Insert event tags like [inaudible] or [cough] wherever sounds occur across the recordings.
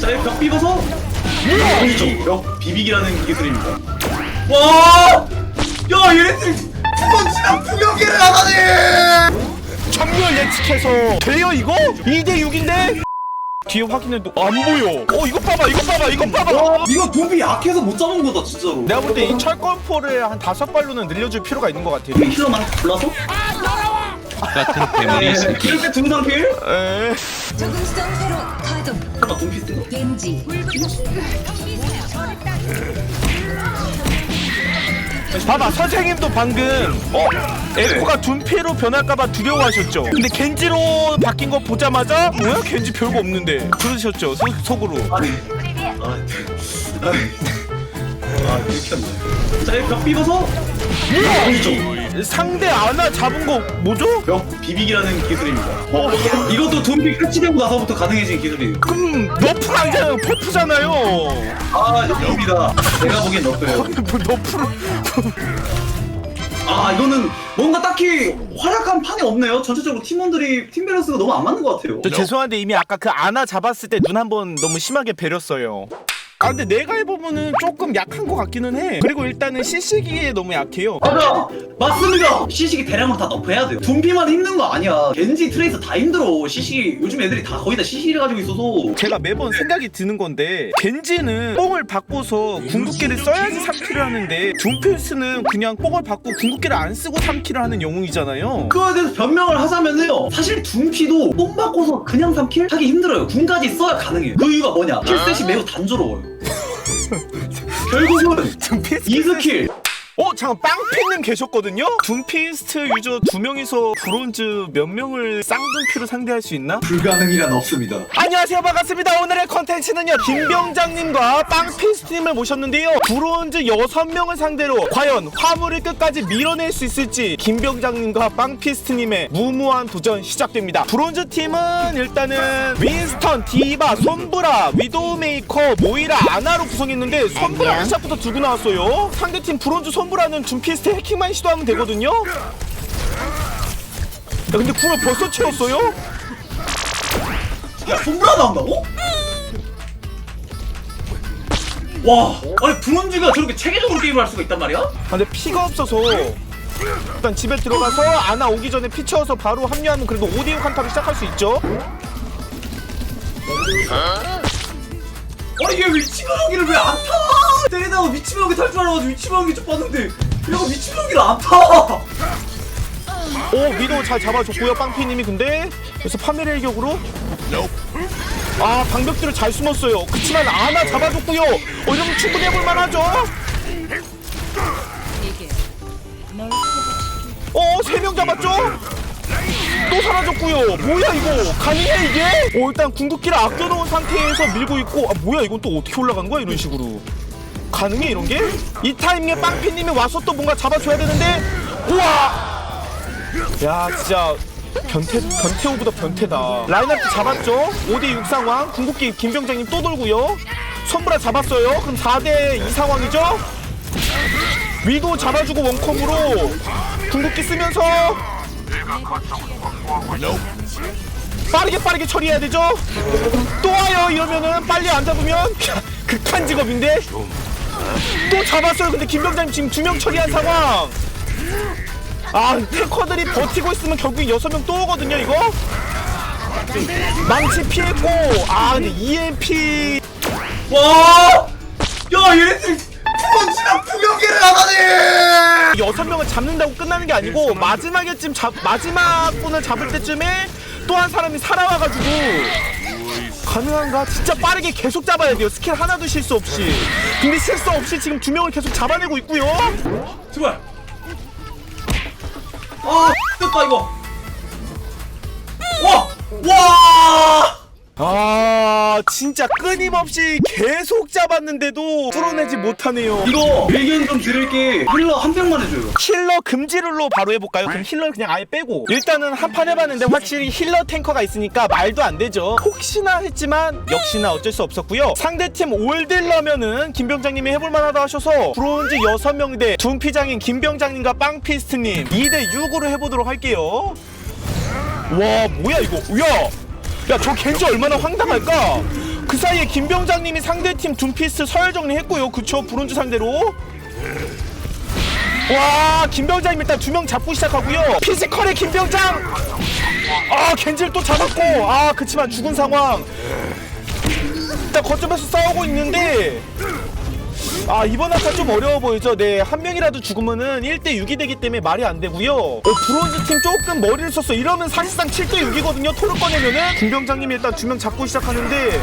자, 여기 벽 비벼서 보이죠? 벽 비비기라는 기술입니다. 와! 야, 얘네들 두번치랑 두 명기를 하다니! 정렬 예측해서 돼요 이거? 2대 6인데? 뒤에 확인해도 안 보여 어 이거 봐봐 이거 봐봐 이거 봐봐 와, 이거 둠비 약해서 못 잡은 거다, 진짜로. 내가 볼 때 이 철권포를 한 다섯 발로는 늘려줄 필요가 있는 것 같아 힐러만 골라서? 같은 괴물이 있습니다. 이럴 때 두상 필? 에 적응성 새로 가동 설마 둠피 쓴 거? 겐지 봐봐 선생님도 방금 어? 에코가 둔피로 변할까봐 두려워하셨죠 근데 겐지로 바뀐 거 보자마자 뭐야 겐지 별거 없는데 그러셨죠 소, 속으로 아니. 아, 아, 아, 들켰네. 자, 여기 벽 비벼서 보이죠? 상대 아나 잡은 거 뭐죠? 벽 비비기라는 기술입니다. 이것도 둠비 패치되고 나서부터 가능해진 기술이에요. 그럼 너프 아니잖아요 퍼프잖아요 아, 역입니다. 제가 보기엔 너프예요. [laughs] 뭐 너프를 아, 이거는 뭔가 딱히 활약한 판이 없네요. 전체적으로 팀원들이 팀 밸런스가 너무 안 맞는 것 같아요. 저 죄송한데 이미 아까 그 아나 잡았을 때 눈 한 번 너무 심하게 베렸어요. 아 근데 내가 해보면은 조금 약한 것 같기는 해. 그리고 일단은 CC기에 너무 약해요. 맞아! 맞습니다! 시식이 대량으로 다 너프해야 돼요. 둠피만 힘든 거 아니야. 겐지, 트레이서 다 힘들어. 시식이, 요즘 애들이 다 거의 다 시식을 가지고 있어서. 제가 매번 생각이 드는 건데 겐지는 뽕을 바꿔서 궁극기를 써야지 3킬을 하는데 둠필스는 그냥 뽕을 받고 궁극기를 안 쓰고 3킬을 하는 영웅이잖아요. 그거에 대해서 변명을 하자면요. 사실 둠피도 뽕 바꿔서 그냥 3킬? 하기 힘들어요. 궁까지 써야 가능해요. 그 이유가 뭐냐? 킬셋이 매우 단조로워요. [laughs] 결국은 둠필스 2스킬 어 잠깐 빵피님 계셨거든요. 둠피스트 유저 두 명이서 브론즈 몇 명을 쌍둥피로 상대할 수 있나? 불가능이란 없습니다. 안녕하세요 반갑습니다 오늘의 컨텐츠는요 김병장님과 빵피스트님을 모셨는데요 브론즈 6명을 상대로 과연 화물을 끝까지 밀어낼 수 있을지 김병장님과 빵피스트님의 무모한 도전 시작됩니다 브론즈 팀은 일단은 윈스턴, 디바, 손브라, 위도우메이커, 모이라, 아나로 구성했는데 손브라는 시작부터 들고 나왔어요 상대팀 브론즈 손 브라는 둠피스트 해킹만 시도하면 되거든요 야 근데 궁을 벌써 채웠어요? 야, 손브라 나온다고? 와, 아니 브론즈가 저렇게 체계적으로 게임을 할 수가 있단 말이야? 아, 근데 피가 없어서 일단 집에 들어가서 아나 오기 전에 피 채워서 바로 합류하면 그래도 5대6 한타를 시작할 수 있죠 아니 얘 위치명기를 왜 안 타? 때리다가 위치명기 탈 줄 알아가지고 위치명기 좀 봤는데 얘가 위치명기를 안 타. 오 위도 잘 잡아줬고요 빵피님이 근데. 그래서 파멸의 일격으로. 아 방벽들을 잘 숨었어요. 그치만 아나 잡아줬고요. 어 이러면 충분히 해볼 만하죠? 어세 명 잡았죠? 또 사라졌고요. 뭐야 이거? 가능해 이게? 어 일단 궁극기를 아껴놓은 상태에서 밀고 있고. 아 뭐야 이건 또 어떻게 올라가는 거야 이런 식으로 가능해 이런 게? 이 타이밍에 빵피님이 와서 또 뭔가 잡아줘야 되는데? 우와! 야 진짜 변태 변태 오브더 변태다. 라인하트 잡았죠? 5대6 상황. 궁극기 김병장님 또 돌고요. 선브라 잡았어요. 그럼 4대2 상황이죠? 위도 잡아주고 원컴으로 궁극기 쓰면서 빠르게 빠르게 처리해야 되죠? 또 와요 이러면은. 빨리 안 잡으면. [laughs] 극한 직업인데 또 잡았어요. 근데 김병장님 지금 두 명 처리한 상황. 아 탱커들이 버티고 있으면 결국 여섯 명 또 오거든요 이거? 망치 피했고. 아 근데 EMP 와, 야 얘네들 두번치랑 두 명기를 하다니. 여섯 명을 잡는다고 끝나는 게 아니고 마지막에쯤 잡 마지막 분을 잡을 때쯤에 또 한 사람이 살아와가지고 가능한가? 진짜 빠르게 계속 잡아야 돼요 스킬 하나도 실수 없이 근데 실수 없이 지금 두 명을 계속 잡아내고 있고요 제발. 아, 됐다 이거. 와, 와. 아 진짜 끊임없이 계속 잡았는데도 뚫어내지 못하네요 이거 의견 좀 드릴게. 힐러 한 명만 해줘요. 힐러 금지룰로 바로 해볼까요? 그럼 힐러 그냥 아예 빼고 일단은 한 판 해봤는데 확실히 힐러 탱커가 있으니까 말도 안 되죠 혹시나 했지만 역시나 어쩔 수 없었고요 상대팀 올딜러면은 김병장님이 해볼만하다 하셔서 브론즈 6명 대 둠피장인 김병장님과 빵피스트님 2대 6으로 해보도록 할게요 와 뭐야 이거 야! 야 저 겐지 얼마나 황당할까 그 사이에 김병장님이 상대팀 둠피스트 서열 정리했고요. 그쵸? 브론즈 상대로. 와, 김병장님 일단 두 명 잡고 시작하고요. 피지컬의 김병장! 아, 겐지를 또 잡았고. 아, 그치만 죽은 상황. 일단 거점에서 싸우고 있는데. 아 이번 아까 좀 어려워 보이죠? 네, 한 명이라도 죽으면은 1대 6이 되기 때문에 말이 안 되고요. 어, 브론즈 팀 조금 머리를 썼어. 이러면 사실상 7대 6이거든요. 토를 꺼내면은 김병장님이 일단 두 명 잡고 시작하는데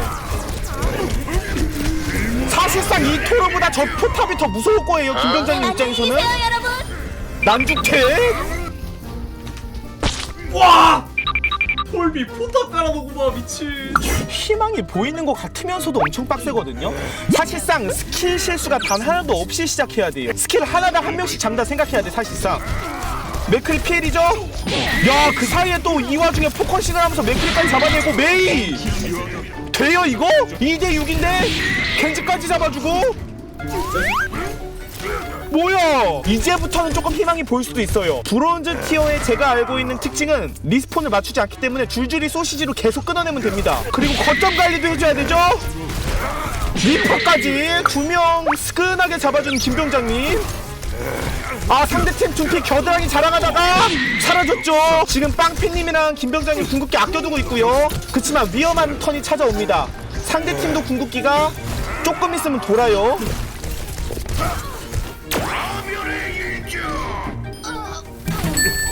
사실상 이 토르보다 저 포탑이 더 무서울 거예요. 김병장님 입장에서는 여러분. 난죽태. 와! 톨비 포탑 깔아놓고만 미친. 희망이 보이는 것 같으면서도 엄청 빡세거든요. 사실상 스킬 실수가 단 하나도 없이 시작해야 돼요. 스킬 하나당 한 명씩 잡는다 생각해야 돼 사실상. 맥클이 피해리죠? 야 그 사이에 또 이 와중에 포커싱을 하면서 맥클까지 잡아내고 메이 돼요 이거? 2대 6인데 겐지까지 잡아주고 뭐야? 이제부터는 조금 희망이 보일 수도 있어요. 브론즈 티어의 제가 알고 있는 특징은 리스폰을 맞추지 않기 때문에 줄줄이 소시지로 계속 끊어내면 됩니다. 그리고 거점 관리도 해줘야 되죠? 리퍼까지 두 명 스근하게 잡아주는 김병장님. 아 상대팀 둠피 겨드랑이 자랑하다가 사라졌죠? 지금 빵피님이랑 김병장님 궁극기 아껴두고 있고요. 그치만 위험한 턴이 찾아옵니다. 상대팀도 궁극기가 조금 있으면 돌아요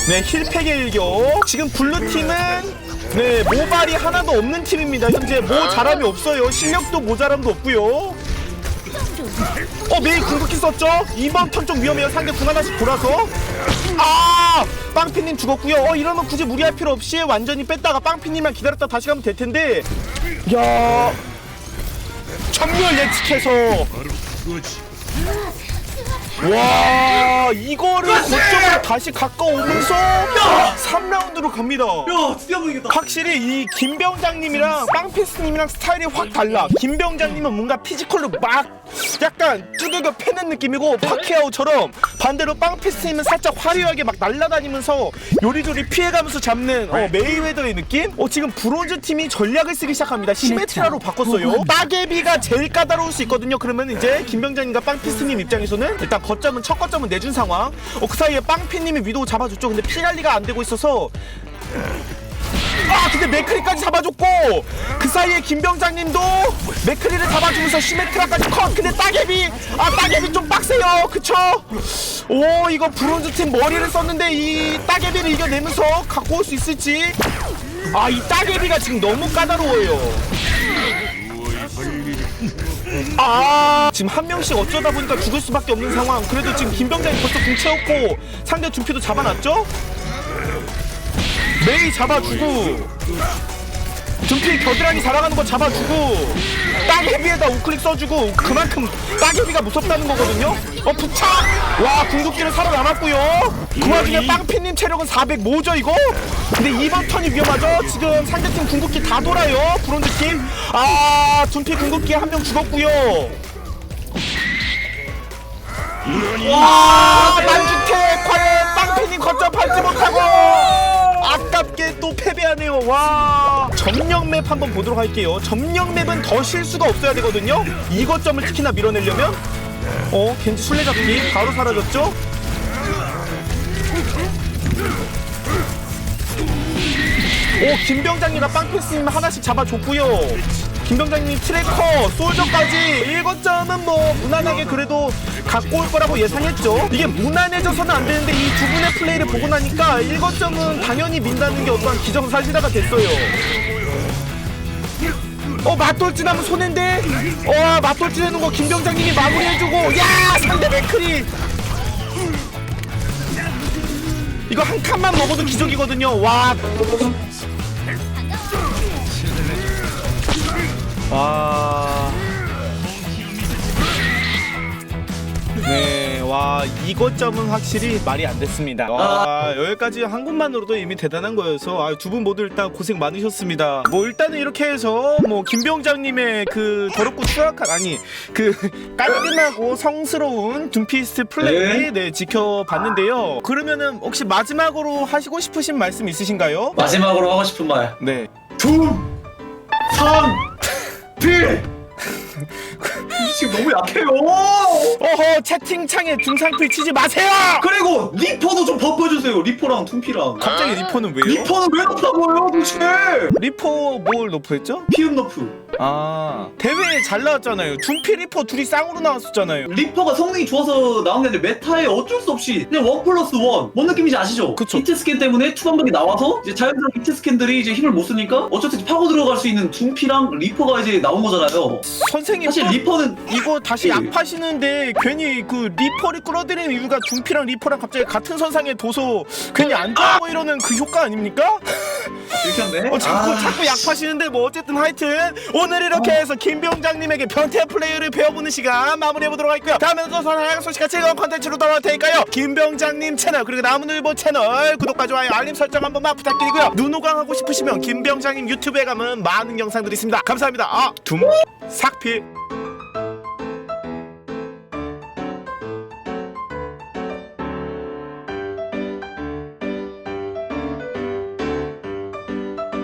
네 힐팩의 일격. 지금 블루팀은 네 모발이 하나도 없는 팀입니다. 현재 뭐 잘함이 없어요. 실력도 모자람도 없고요. 어 메이 궁극기 썼죠? 이번 턴좀 위험해요. 상대 궁 하나씩 돌아서. 아! 빵피님 죽었고요. 어 이러면 굳이 무리할 필요 없이 완전히 뺐다가 빵피님만 기다렸다 다시 가면 될 텐데. 야. 전멸 예측해서. 와 이거를 거점으로 다시 가까워오면서 3라운드로 갑니다 야, 드디어 보이겠다. 확실히 이 김병장님이랑 빵피스님이랑 스타일이 확 달라. 김병장님은 뭔가 피지컬로 막 약간 두들겨 패는 느낌이고 파키아오처럼 반대로 빵피스님은 살짝 화려하게 막 날아다니면서 요리조리 피해가면서 잡는 어, 메이웨더의 느낌? 어 지금 브론즈 팀이 전략을 쓰기 시작합니다. 시메트라로 바꿨어요. 따개비가 제일 까다로울 수 있거든요. 그러면 이제 김병장님과 빵피스님 입장에서는 일단 거점은 첫 거점은 내준 상황. 어, 그 사이에 빵피 님이 위도우 잡아줬죠. 근데 피 관리가 안 되고 있어서. 아 근데 맥크리까지 잡아줬고 그 사이에 김병장님도 맥크리를 잡아주면서 시메트라까지 컷! 근데 따개비! 아 따개비 좀 빡세요. 그쵸? 오 이거 브론즈 팀 머리를 썼는데 이 따개비를 이겨내면서 갖고 올 수 있을지. 아 이 따개비가 지금 너무 까다로워요 아. 지금 한 명씩 어쩌다 보니까 죽을 수밖에 없는 상황. 그래도 지금 김병장이 벌써 궁 채웠고 상대 둠피도 잡아놨죠? 메이 잡아주고 둠피 겨드랑이 자랑하는 거 잡아주고 따개비에다 우클릭 써주고 그만큼 따개비가 무섭다는 거거든요? 어 부착! 와 궁극기를 살아남았고요. 그 와중에 빵피님 체력은 400 뭐죠 이거? 근데 이번 턴이 위험하죠? 지금 상대팀 궁극기 다 돌아요. 브론즈팀. 아 둠피 궁극기 한 명 죽었고요. 와 만주태 과연 빵피님 거점 밟지 못하고 아깝게 또 패배하네요. 와. 점령 맵 한번 보도록 할게요. 점령 맵은 더 실수가 없어야 되거든요. 이거점을 특히나 밀어내려면 어 겐지 술래잡기 바로 사라졌죠? 오 김병장이랑 빵패스님 하나씩 잡아줬고요 김병장님 트래커 솔저까지 1거점은 뭐 무난하게 그래도 갖고 올 거라고 예상했죠. 이게 무난해져서는 안 되는데 이 두 분의 플레이를 보고 나니까 1거점은 당연히 민다는 게 어떠한 기정사실화가 됐어요. 어 맞돌진 하면 손해인데? 어 맞돌진하는 거 김병장님이 마무리해주고 야 상대 맥크리! 이거 한 칸만 먹어도 기적이거든요. 와 와. 네, 와, 이거점은 확실히 말이 안 됐습니다. 와, 여기까지 한 곳만으로도 이미 대단한 거여서, 아, 두 분 모두 일단 고생 많으셨습니다. 뭐, 일단은 이렇게 해서, 뭐, 김병장님의 그 더럽고 추악한, 아니, 그 [laughs] 깔끔하고 성스러운 둠피스트 플레이, 네, 지켜봤는데요. 그러면은, 혹시 마지막으로 하시고 싶으신 말씀 있으신가요? 마지막으로 하고 싶은 말. 네. 둠! 상! 둠필 [laughs] 지금 너무 약해요 어허 채팅창에 중상필 치지 마세요 그리고 리퍼도 좀 버퍼주세요 리퍼랑 둠피랑 갑자기 리퍼는 왜요? 리퍼는 왜 높다고요 도대체 리퍼 뭘 너프했죠? 피움 너프 아 대회에 잘 나왔잖아요 둠피 리퍼 둘이 쌍으로 나왔었잖아요 리퍼가 성능이 좋아서 나온 게 아니라 메타에 어쩔 수 없이 그냥 원 플러스 원. 뭔 느낌인지 아시죠? 그쵸. 히트 스캔 때문에 투방벽이 나와서 이제 자연스럽게 히트 스캔들이 이제 힘을 못 쓰니까 없이 파고 들어갈 수 있는 둠피랑 리퍼가 이제 나온 거잖아요. 선생님 사실 또 리퍼는 이거 다시 예. 약파시는데 괜히 그 리퍼를 끌어들이는 이유가 둠피랑 리퍼랑 갑자기 같은 선상에 둬서 괜히 안 좋고 이러는 그 효과 아닙니까? 들켰네. 어 자꾸 아, 자꾸 약 파시는데 뭐 어쨌든 하여튼 오늘 이렇게 해서 김병장님에게 변태 플레이를 배워보는 시간 마무리해보도록 하겠고요. 다음에도 더 다양한 소식과 즐거운 컨텐츠로 돌아올 테니까요? 김병장님 채널 그리고 나무늘보 채널 구독과 좋아요 알림 설정 한 번만 부탁드리고요. 눈호강 하고 싶으시면 김병장님 유튜브에 가면 많은 영상들이 있습니다. 감사합니다. 아 둠 삭필